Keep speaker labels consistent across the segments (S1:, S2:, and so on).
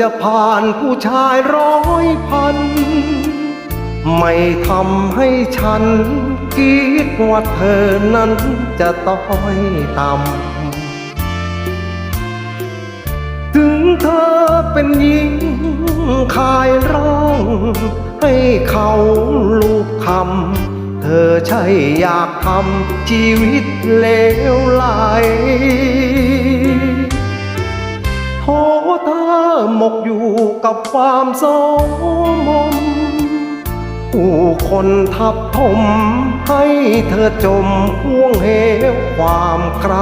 S1: จะผ่านผู้ชายร้อยพัน ไม่ทำให้ฉันคิดว่าเธอนั้นจะต้อยต่ำ ถึงเธอเป็นหญิงขายร่างให้เขาลูกคำเธอใช่อยากทำชีวิตเลวไหล กับความโสมม ผู้คนทับถมให้เธอจมห่วงเหวความใคร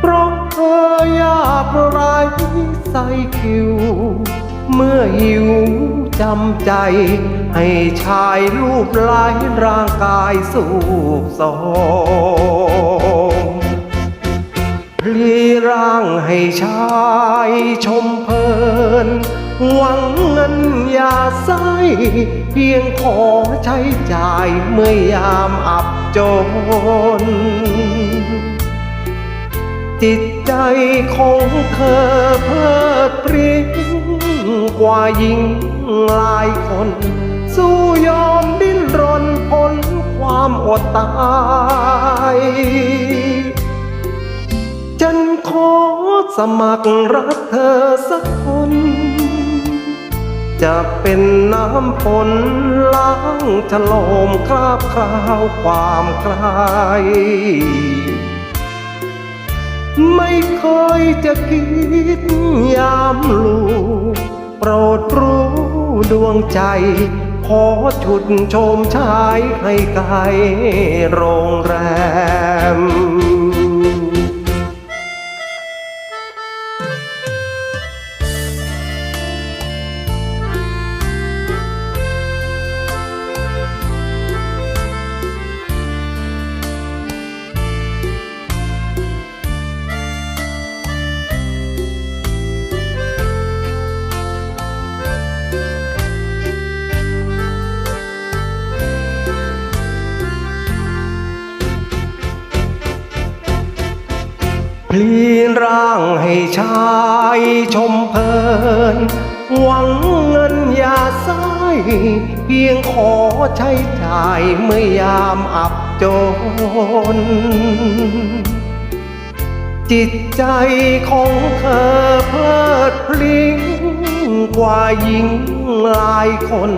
S1: เพราะเธอยากไรใส่คิว เมื่อหิวจำใจ ให้ชายรูปลายร่างกายสูบสองพลีร่างให้ชาย ชมเพลิน หวังเงินยาใสเพียงขอใช้จ่ายเมื่อยามอับจน จิตใจของเธอเพลิดเพริ้งกว่าหญิงหลายคน สู้ยอมดิ้นรนพ้นความอดตาย สมัครรักเธอสักคน จะเป็นน้ำฝนล้างฉลมคราบคราวความใครไม่เคยจะคิดยามลูกโปรดรู้ดวงใจ ขอชุดชมชายให้ไกลโรงแรม พลีนร่างให้ชายชมเพลิน หวังเงินยาใสเพียงขอใช้จ่ายเมื่อยามอับจน จิตใจของเธอเพลิดเพลิงกว่าหญิงหลายคน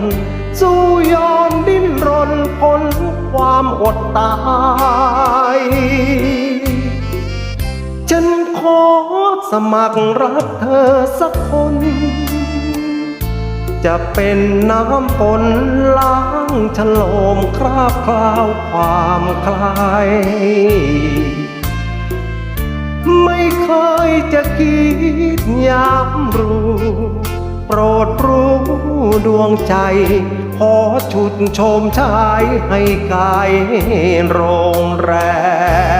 S1: สู้ยอมดิ้นรนพ้นความอดตาย ฉันขอสมัครรักเธอสักคน จะเป็นน้ำฝนล้างฉลมคราบคราวความคลาย ไม่เคยจะคิดยามรู้ โปรดรู้ดวงใจ ขอชุดชมชายให้กายโรงแรม